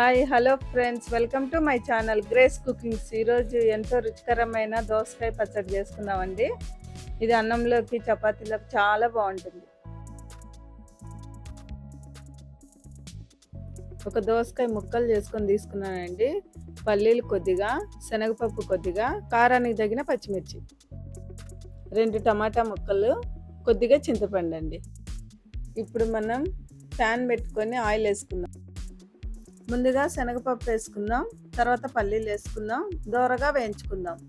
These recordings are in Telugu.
Hi hello friends. Welcome to my channel Grace cookings. ఈరోజు ఎంతో రుచికరమైన దోసకాయ పచ్చడి చేసుకున్నామండి ఇది అన్నంలోకి చపాతీలోకి చాలా బాగుంటుంది. ఒక దోసకాయ ముక్కలు చేసుకొని తీసుకున్నానండి. పల్లీలు కొద్దిగా శనగపప్పు కొద్దిగా కారానికి తగిన పచ్చిమిర్చి. రెండు టమాటా ముక్కలు కొద్దిగా చింతపండు అండి. ఇప్పుడు మనం ప్యాన్ పెట్టుకొని ఆయిల్ వేసుకుందాం. ముందుగా శనగపప్పు వేసుకుందాం తర్వాత పల్లీలు వేసుకుందాం దోరగా వేయించుకుందాం.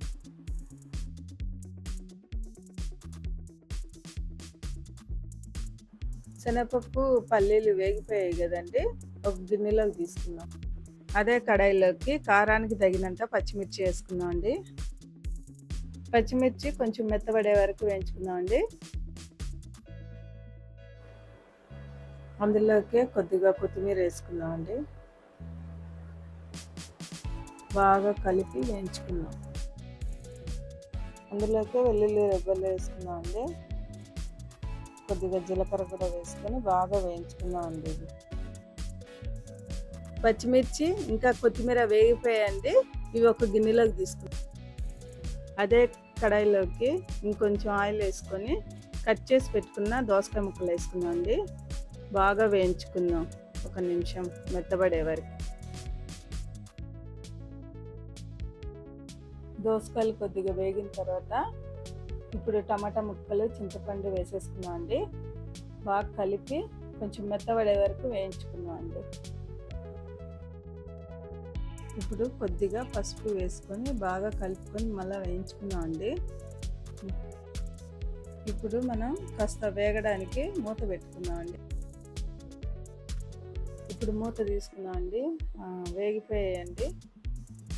శనగపప్పు పల్లీలు వేగిపోయాయి కదండి ఒక గిన్నెలోకి తీసుకుందాం. అదే కడాయిలోకి కారానికి తగినంత పచ్చిమిర్చి వేసుకుందాం అండి. పచ్చిమిర్చి కొంచెం మెత్తబడే వరకు వేయించుకుందాం అండి. అందులోకి కొద్దిగా కొత్తిమీర వేసుకుందాం అండి. బాగా కలిపి వేయించుకున్నాం అందులోకి వెల్లుల్లి రెబ్బలు వేసుకున్నాం అండి. కొద్దిగా జీలకర్ర కూడా వేసుకొని బాగా వేయించుకుందాం అండి ఇది. పచ్చిమిర్చి ఇంకా కొత్తిమీర వేగిపోయాయండి. ఇవి ఒక గిన్నెలోకి తీసుకున్నాం అదే కడాయిలోకి ఇంకొంచెం ఆయిల్ వేసుకొని కట్ చేసి పెట్టుకున్న దోసకాయ ముక్కలు వేసుకున్నాం అండి. బాగా వేయించుకుందాం. ఒక నిమిషం మెత్తబడే వరకు. దోసకాయలు కొద్దిగా వేగిన తర్వాత ఇప్పుడు టమాటా ముక్కలు చింతపండు వేసేసుకున్నాం అండి. బాగా కలిపి కొంచెం మెత్తబడే వరకు వేయించుకున్నాం అండి. ఇప్పుడు కొద్దిగా పసుపు వేసుకొని బాగా కలుపుకొని మళ్ళీ వేయించుకున్నాం అండి. ఇప్పుడు మనం కాస్త వేగడానికి మూత పెట్టుకున్నాం అండి. ఇప్పుడు మూత తీసుకున్నాం అండి. వేగిపోయాయండి.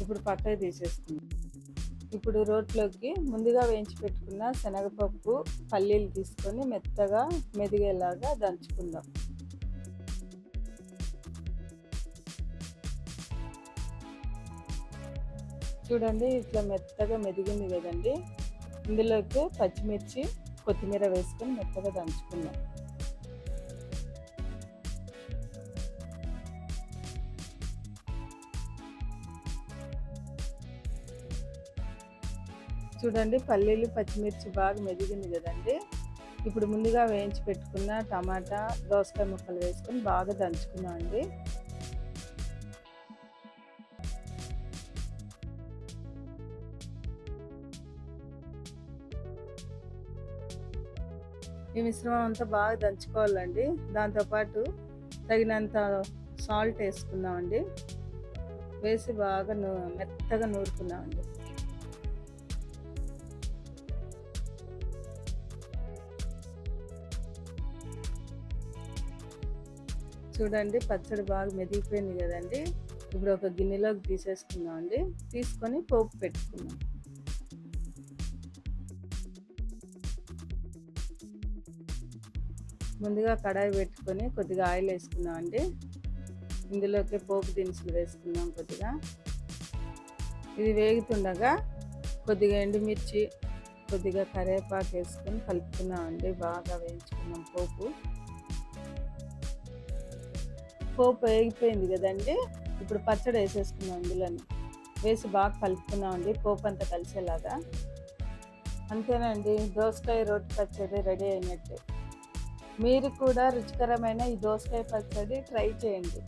ఇప్పుడు పక్కకి తీసేసుకుందాం. ఇప్పుడు రోట్లోకి ముందుగా వేయించి పెట్టుకున్న శనగపప్పు పల్లీలు తీసుకొని మెత్తగా మెదిగేలాగా దంచుకుందాం. చూడండి ఇట్లా మెత్తగా మెదిగింది కదండి. ఇందులోకి పచ్చిమిర్చి కొత్తిమీర వేసుకొని మెత్తగా దంచుకుందాం. చూడండి పల్లీలు పచ్చిమిర్చి బాగా మెదిగింది కదండి. ఇప్పుడు ముందుగా వేయించి పెట్టుకున్న టమాటా దోసకాయ ముక్కలు వేసుకొని బాగా దంచుకున్నాం అండి. ఈ మిశ్రమం అంతా బాగా దంచుకోవాలండి. దాంతోపాటు తగినంత సాల్ట్ వేసుకుందామండి వేసి బాగా నూ మెత్తగా నూరుకున్నామండి చూడండి పచ్చడి బాగా మెదిగిపోయింది కదండి. ఇప్పుడు ఒక గిన్నెలోకి తీసేసుకుందాం అండి. తీసుకొని పోపు పెట్టుకుందాం. ముందుగా కడాయి పెట్టుకొని కొద్దిగా ఆయిల్ వేసుకుందాం అండి. ఇందులోకి పోపు దినుసులు వేసుకుందాం కొద్దిగా. ఇది వేగుతుండగా కొద్దిగా ఎండుమిర్చి కొద్దిగా కరివేపాకు వేసుకొని కలుపుకున్నాం అండి. బాగా వేయించుకున్నాం పోపు. పోపు వేగిపోయింది కదండి. ఇప్పుడు పచ్చడి వేసేసుకున్నాం అందులోని. వేసి బాగా కలుపుకున్నాం అండి పోపు అంతా కలిసేలాగా. అంతేనండి దోసకాయ రోటి పచ్చడి రెడీ అయినట్టే. మీరు కూడా రుచికరమైన ఈ దోసకాయ పచ్చడి ట్రై చేయండి.